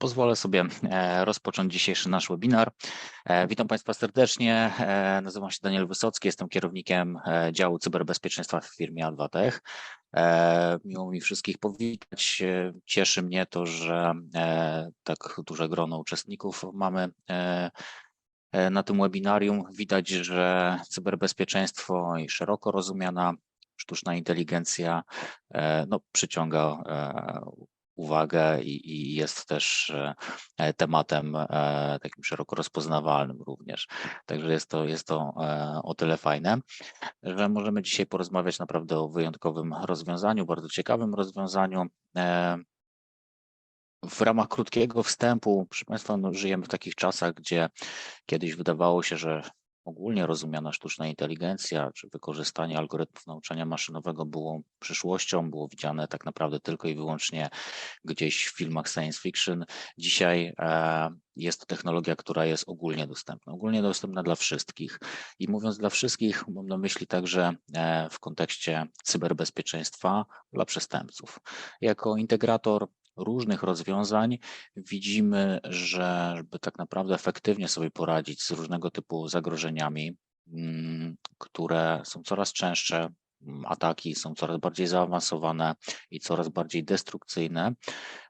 pozwolę sobie e, rozpocząć dzisiejszy nasz webinar. E, Witam Państwa serdecznie. E, Nazywam się Daniel Wysocki, jestem kierownikiem działu cyberbezpieczeństwa w firmie Advatech. Miło mi wszystkich powitać. Cieszy mnie to, że tak duże grono uczestników mamy na tym webinarium. Widać, że cyberbezpieczeństwo i szeroko rozumiana sztuczna inteligencja no, przyciąga uwagę i, i jest też e, tematem e, takim szeroko rozpoznawalnym również. Także jest to, jest to e, o tyle fajne, że możemy dzisiaj porozmawiać naprawdę o wyjątkowym rozwiązaniu, bardzo ciekawym rozwiązaniu. W ramach krótkiego wstępu, proszę Państwa, no, żyjemy w takich czasach, gdzie kiedyś wydawało się, że ogólnie rozumiana sztuczna inteligencja czy wykorzystanie algorytmów nauczania maszynowego było przyszłością, było widziane tak naprawdę tylko i wyłącznie gdzieś w filmach science fiction. Dzisiaj e, jest to technologia, która jest ogólnie dostępna, ogólnie dostępna dla wszystkich. I mówiąc dla wszystkich, mam na myśli także e, w kontekście cyberbezpieczeństwa dla przestępców. Jako integrator różnych rozwiązań widzimy, że żeby tak naprawdę efektywnie sobie poradzić z różnego typu zagrożeniami, mm, które są coraz częstsze, mm, ataki są coraz bardziej zaawansowane i coraz bardziej destrukcyjne,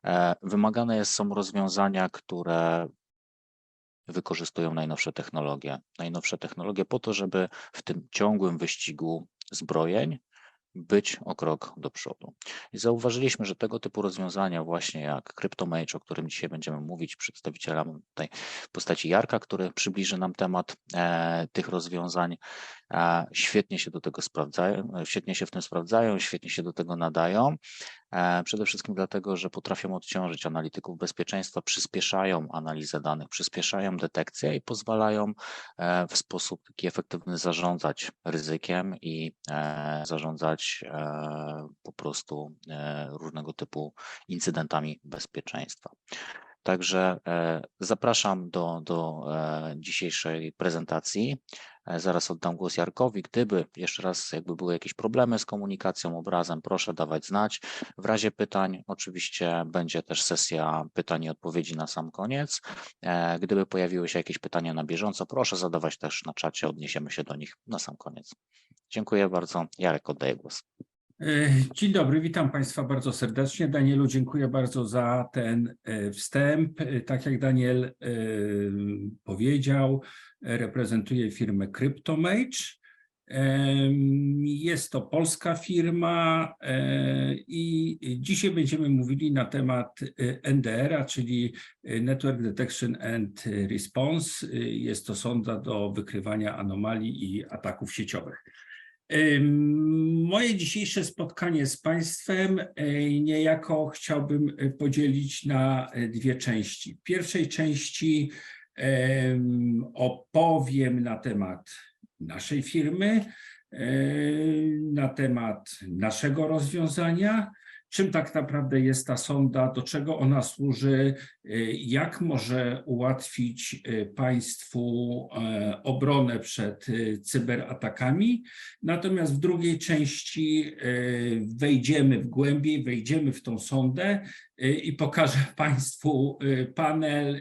e, wymagane są rozwiązania, które wykorzystują najnowsze technologie. Najnowsze technologie po to, żeby w tym ciągłym wyścigu zbrojeń być o krok do przodu. I zauważyliśmy, że tego typu rozwiązania, właśnie jak CryptoMage, o którym dzisiaj będziemy mówić, przedstawiciela tutaj w postaci Jarka, który przybliży nam temat e, tych rozwiązań, e, świetnie się do tego sprawdzają, świetnie się w tym sprawdzają, świetnie się do tego nadają. E, Przede wszystkim dlatego, że potrafią odciążyć analityków bezpieczeństwa, przyspieszają analizę danych, przyspieszają detekcję i pozwalają e, w sposób taki efektywny zarządzać ryzykiem i e, zarządzać po prostu różnego typu incydentami bezpieczeństwa. Także zapraszam do, do dzisiejszej prezentacji. E, Zaraz oddam głos Jarkowi. Gdyby jeszcze raz jakby były jakieś problemy z komunikacją, obrazem, proszę dawać znać. W razie pytań oczywiście będzie też sesja pytań i odpowiedzi na sam koniec. E, Gdyby pojawiły się jakieś pytania na bieżąco, proszę zadawać też na czacie, odniesiemy się do nich na sam koniec. Dziękuję bardzo. Jarek, oddaję głos. E, Dzień dobry, witam Państwa bardzo serdecznie. Danielu, dziękuję bardzo za ten e, wstęp. E, Tak jak Daniel powiedział, reprezentuję firmę CryptoMage. Jest to polska firma i dzisiaj będziemy mówili na temat NDR-a, czyli Network Detection and Response. Jest to sonda do wykrywania anomalii i ataków sieciowych. Moje dzisiejsze spotkanie z Państwem e, niejako chciałbym e, podzielić na e, dwie części. W pierwszej części em, opowiem na temat naszej firmy, na temat naszego rozwiązania, czym tak naprawdę jest ta sonda, do czego ona służy, e, jak może ułatwić e, Państwu e, obronę przed e, cyberatakami. Natomiast w drugiej części wejdziemy w głębiej, wejdziemy w tą sondę i pokażę Państwu e, panel e,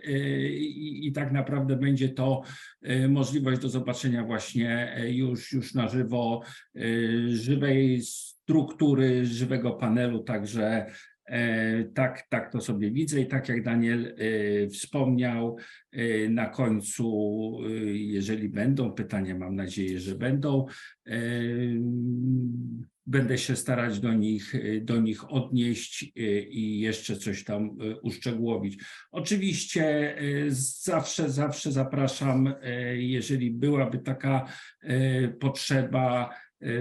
i, tak naprawdę będzie to możliwość do zobaczenia właśnie już, już na żywo żywej struktury, żywego panelu, także e, tak, tak to sobie widzę i tak jak Daniel wspomniał, na końcu, jeżeli będą pytania, mam nadzieję, że będą, będę się starać do nich, e, do nich odnieść e, i jeszcze coś tam e, uszczegółowić. Oczywiście zawsze, zawsze zapraszam, jeżeli byłaby taka potrzeba,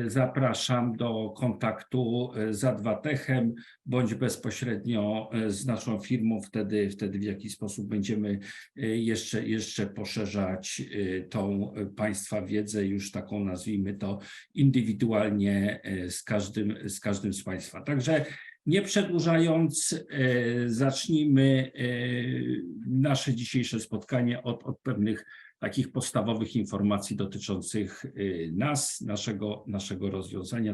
zapraszam do kontaktu e, z Advatechem bądź bezpośrednio e, z naszą firmą, wtedy, wtedy w jakiś sposób będziemy jeszcze, jeszcze poszerzać tą Państwa wiedzę, już taką nazwijmy to indywidualnie z każdym, z każdym z Państwa. Także nie przedłużając, e, zacznijmy e, nasze dzisiejsze spotkanie od, od pewnych takich podstawowych informacji dotyczących y, nas, naszego, naszego rozwiązania.